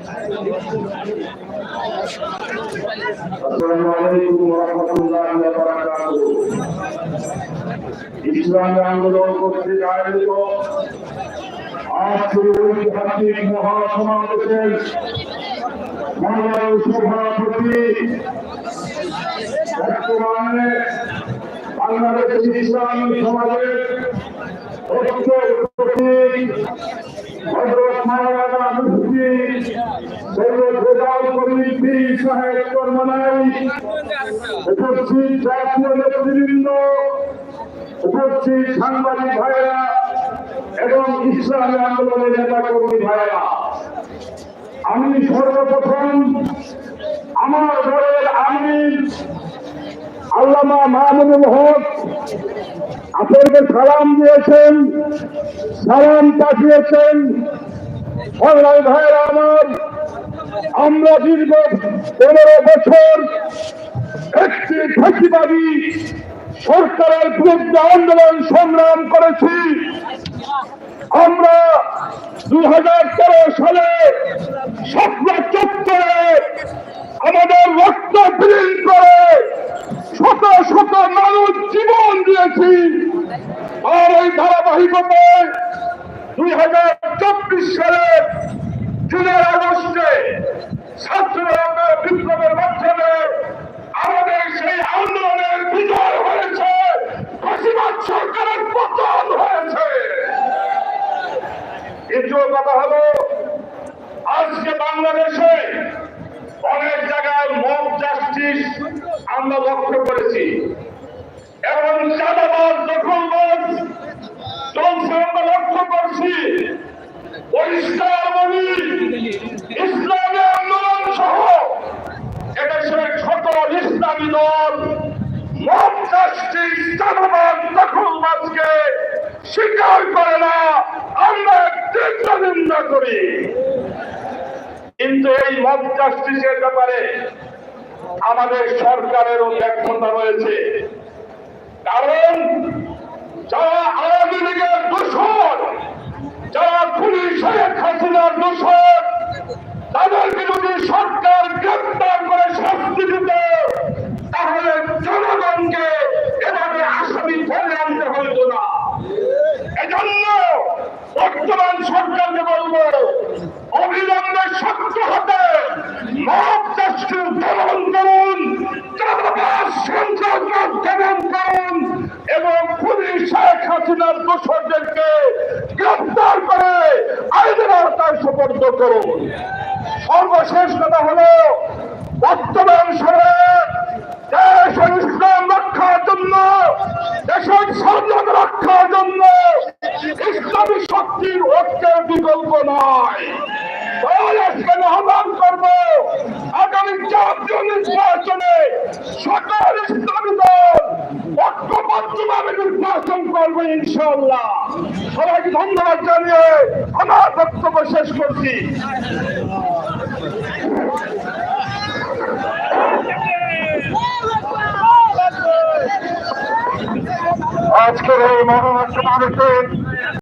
الدين احمد نعم دولة الشرف عليكم আসসালামু আলাইকুম ওয়া রাহমাতুল্লাহি ওয়া বারাকাতুহু ইসলামী আন্দোলন কর্তৃক আয়োজিত আজকের ঐতিহাসিক মহাসমাবেশের সংগ্রামী সভাপতি বর্তমানে বাংলাদেশ ইসলামী সমাজের ঐক্যের প্রতীক সাংবাদিক ভাইরা এবং ভাইরা আমি সর্বপ্রথম আমার দলের আমির আল্লামা মাহমুদুল হক আপনাদেরকে সালাম দিয়েছেন, সালাম পাঠিয়েছেন। ভাইয়েরা আমার আমরা দীর্ঘ পনেরো বছর একটি ফাঁসিবাদী সরকারের বিরুদ্ধে আন্দোলন সংগ্রাম করেছি। আমরা দুই হাজার তেরো সালে স্বপ্ন চত্বরে আমাদের রক্ত বিলীন করে শত শত মানুষ জীবন দিয়েছি। আর এই ধারাবাহিকতায় দুই হাজার চব্বিশ সালে জুলাই আগস্টে ছাত্ররা বিপ্লবের মাধ্যমে আমাদের সেই আন্দোলনের বিজয় হয়েছে ফাঁসিবাদ সরকারের পতন হয়েছে। দ্বিতীয় কথা হলো, আজকে বাংলাদেশে অনেক জায়গায় মব জাস্টিস আমরা লক্ষ্য করেছি। এবং চাঁদাবাদ দখলবাজ চলছে আমরা লক্ষ্য করছি। পরিষ্কার বলি ইসলামী আন্দোলন সহ এদেশের সকল স্বীকার করে না, আমরা নিন্দা করি। কিন্তু এই মব জাস্টিসের ব্যাপারে আমাদের সরকারেরও ব্যর্থতা রয়েছে। কারণ যারা আওয়ামী লীগের দোষর, যারা খুনি হাসিনার দোষরদেরকে গ্রেফতার করে আইনের আওতায় সুপর্দ করুন। সর্বশেষ কথা হলো, বর্তমান দেশ ও ইসলাম রক্ষার জন্য, দেশের রক্ষার জন্য ইসলামী শক্তির ঐক্যের বিকল্প নয়। আহ্বান করব, আগামী জাতীয় নির্বাচনে সকল ইসলামী দল ঐক্যবদ্ধভাবে নির্বাচন করবে ইনশাল্লাহ সবাইকে ধন্যবাদ জানিয়ে আমার বক্তব্য শেষ করছি। আজকের এই মহাসমাবেশে